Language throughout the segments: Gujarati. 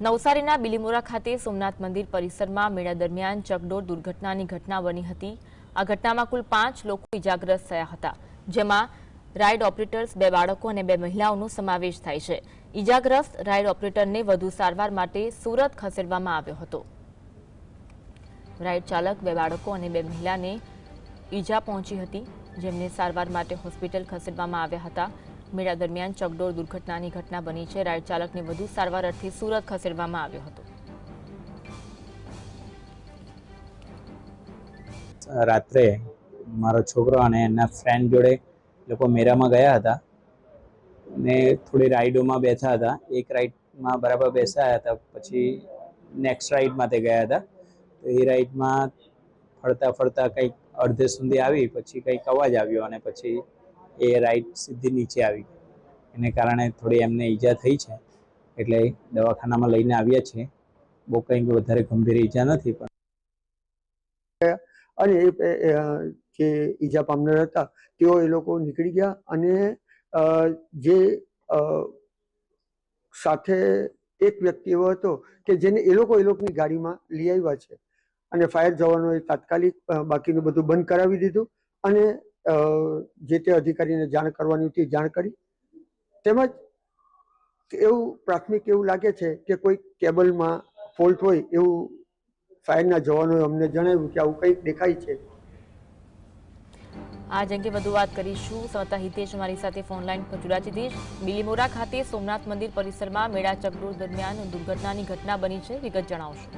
નવસારીના બિલીમોરા ખાતે સોમનાથ મંદિર પરિસરમાં મેળા દરમિયાન ચકડોળ દુર્ઘટનાની ઘટના બની હતી. આ ઘટનામાં કુલ પાંચ લોકો ઇજાગ્રસ્ત થયા હતા, જેમાં રાઇડ ઓપરેટર્સ, બે બાળકો અને બે મહિલાઓનો સમાવેશ થાય છે. ઇજાગ્રસ્ત રાઇડ ઓપરેટરને વધુ સારવાર માટે સુરત ખસેડવામાં આવ્યો હતો. રાઇડ ચાલક, બે બાળકો અને બે મહિલાને ઈજા પહોંચી હતી. જેમને સારવાર માટે હોસ્પિટલ ખસેડવામાં આવ્યા હતા. મેળા દરમિયાન ચકડોળ દુર્ઘટનાની ઘટના બની છે. રાઇડ ચાલકને વધુ સારવાર અર્થે સુરત ખસેડવામાં આવ્યો હતો. રાત્રે મારો છોકરો અને એના ફ્રેન્ડ જોડે લોકો મેરામાં ગયા હતા. અને થોડી રાઈડોમાં બેઠા હતા. એક રાઈડમાં બરાબર બેસાયા હતા. પછી નેક્સ્ટ રાઈડ તે ગયા હતા. તો એ રાઈડમાં ફરતા ફરતા કંઈક અડધે સુધી આવી, પછી કંઈક અવાજ આવ્યો અને પછી એ રાઈડ સીધી નીચે આવી એને કારણે થોડી એમને ઈજા થઈ છે. એટલે દવાખાનામાં લઈને આવ્યા છીએ બહુ કંઈક વધારે ગંભીર ઈજા નથી, પણ અને જે ઈજા પામનાર હતા, તેઓ એ લોકો નીકળી ગયા અને જે સાથે એક વ્યક્તિ એવો હતો કે જેને એ લોકો એ લોકોની ગાડીમાં લઈ આવ્યા છે. અને ફાયર જવાનોએ તાત્કાલિક બાકીનું બધું બંધ કરાવી દીધું અને જે તે અધિકારીને જાણ કરવાની હતી જાણ કરી. તેમજ એવું પ્રાથમિક એવું લાગે છે કે કોઈ કેબલમાં ફોલ્ટ હોય એવું ફાયરના જવાનોએ અમને જણાવ્યું કે આવું કંઈક દેખાય છે. આ જ અંગે વધુ વાત કરીશું. સંવાદદાતા હિતેશ અમારી સાથે ફોન લાઈન પર જોડાયા છે. બિલીમોરા ખાતે સોમનાથ મંદિર પરિસરમાં મેળા ચકડોળ દરમિયાન દુર્ઘટનાની ઘટના બની છે. વિગત જણાવશો.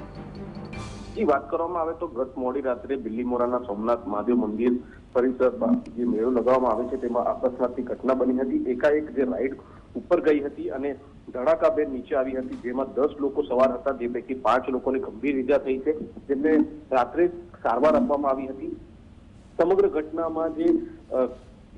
જી, વાત કરવામાં આવે તો ગત મોડી રાત્રે બિલ્લીમોરાના સોમનાથ મહાદેવ મંદિર પરિસરમાં જે મેળો લગાવવામાં આવે છે, તેમાં અકસ્માતની ઘટના બની હતી. એકાએક જે રાઈડ ઉપર ગઈ હતી અને ધડાકાભેર નીચે આવી હતી, જેમાં દસ લોકો સવાર હતા, જે પૈકી પાંચ લોકોને ગંભીર ઈજા થઈ છે. જેમને રાત્રે સારવાર આપવામાં આવી હતી. સમગ્ર ઘટનામાં જે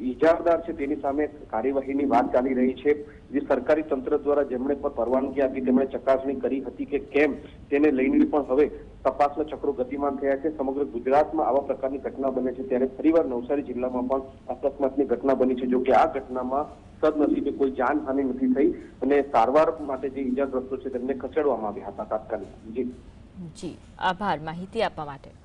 ઇજાદાર છે તેની સામે કાર્યવાહીની વાત ચાલી રહી છે. જે સરકારી તંત્ર દ્વારા જેમણે પણ પરવાનગી આપી, તેમણે ચકાસણી કરી હતી કે કેમ તેને લઈને પણ હવે તપાસના ચક્રો ગતિમાન થયા છે. સમગ્ર ગુજરાતમાં આવા પ્રકારની ઘટના બને છે. ત્યારે ફરીવાર નવસારી જિલ્લામાં પણ અકસ્માતની ઘટના બની છે. જો કે આ ઘટનામાં સદનસીબે કોઈ જાનહાનિ નથી થઈ અને સારવાર માટે જે ઈજાગ્રસ્તો છે તેમને ખસેડવામાં આવ્યા હતા તાત્કાલિક. જી. જી. આભાર. માહિતી આપવા માટે.